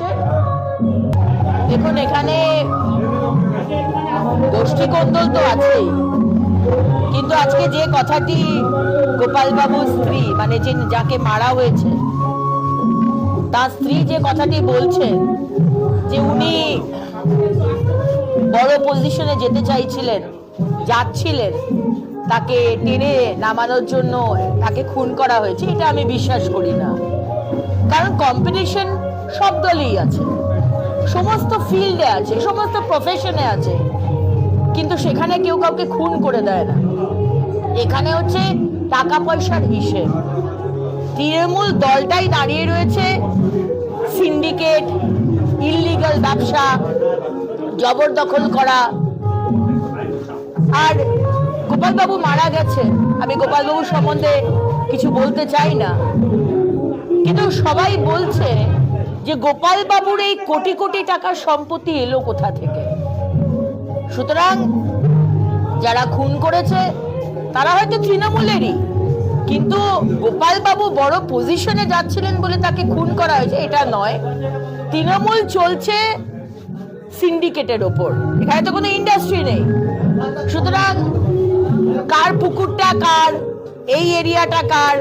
হচ্ছে। দেখুন, এখানে গোষ্ঠী কোন্দল তো আছেই। কিন্তু আজকে যে কথাটি গোপালবাবুর স্ত্রী মানে যে যাকে মারা হয়েছে, তার স্ত্রী যে কথাটি বলছেন, যে উনি বড় পজিশনে যেতে চাইছিলেন, যাচ্ছিলেন, তাকে টেনে নামানোর জন্য তাকে খুন করা হয়েছে, এটা আমি বিশ্বাস করি না। কারণ কম্পিটিশন সব দলেই আছে। সমস্ত ফিল্ডে আছে, সমস্ত প্রফেশনে আছে। কিন্তু সেখানে কেউ কাউকে খুন করে দেয় না। এখানে হচ্ছে টাকা পয়সার হিসেব। তৃণমূল দলটাই দাঁড়িয়ে রয়েছে। সিন্ডিকেট ইললিগাল ব্যবসা, জবরদখল করা। আর গোপালবাবু মারা গেছে। আমি গোপালবাবু সম্বন্ধে কিছু বলতে চাই না। কিন্তু সবাই বলছে যে গোপাল বাবুর এই কোটি কোটি টাকার সম্পত্তি এলো কোথা থেকে? সুতরাং যারা খুন করেছে, তারা হয়তো তৃণমূলেরই। কিন্তু গোপাল বাবু বড় পজিশনে যাচ্ছিলেন বলে তাকে খুন করা হয়েছে, এটা নয়। তৃণমূল চলছে সিন্ডিকেটের ওপর। এখানে তো কোনো ইন্ডাস্ট্রি নেই। সুতরাং কার পুকুরটা কার, এই এরিয়াটা কার,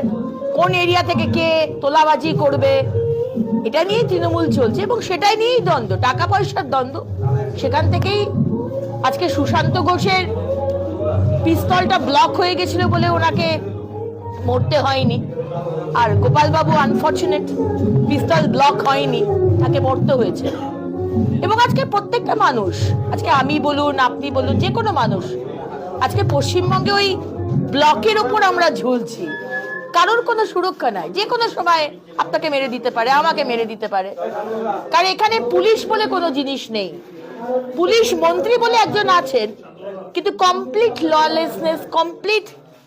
কোন এরিয়া থেকে কে তোলাবাজি করবে এটা নিয়েই তৃণমূল চলছে এবং সেটাই নিয়েই দ্বন্দ্ব, টাকা পয়সার দ্বন্দ্ব। সেখান থেকেই আজকে সুশান্ত ঘোষের পিস্তলটা ব্লক হয়ে গেছিল বলে ওনাকে মরতে হয়নি। আর গোপালবাবু আনফর্চুনেট পিস্তল ব্লক হয়নি, তাকে মরতে হয়েছে। এবং আজকে প্রত্যেকটা মানুষ, আজকে আমি বলুন, আপনি বলুন, যে কোনো মানুষ, আজকে পশ্চিমবঙ্গে ওই ব্লকের ওপর আমরা ঝুলছি। কারোর কোনো সুরক্ষা নাই। যে কোনো সময় আপনাকে মেরে দিতে পারে, আমাকে মেরে দিতে পারে। কারণ এখানে পুলিশ বলে কোনো জিনিস নেই। পুলিশ মন্ত্রী বলে একজন আছেন, কিন্তু complete lawlessness complete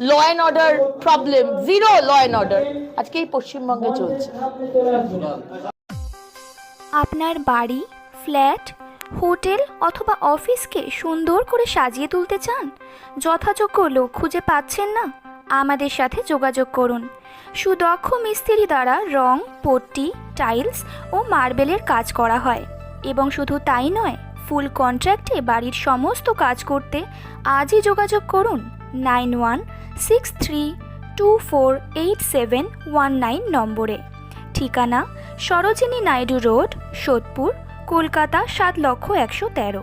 law and order problem zero law and order আজকে এই পশ্চিমবঙ্গে চলছে। আপনার বাড়ি ফ্ল্যাট হোটেল অথবা অফিসকে সুন্দর করে সাজিয়ে তুলতে চান? যথাযোগ্য লোক খুঁজে পাচ্ছেন না? আমাদের সাথে যোগাযোগ করুন। সুদক্ষ মিস্ত্রি দ্বারা রং, পট্টি, টাইলস ও মার্বেলের কাজ করা হয়। এবং শুধু তাই নয়, ফুল কন্ট্রাক্টে বাড়ির সমস্ত কাজ করতে আজই যোগাযোগ করুন nine one six three two four eight seven one nine নম্বরে। ঠিকানা সরোজিনী নাইডু রোড, সোদপুর, কলকাতা সাত লক্ষ একশো তেরো।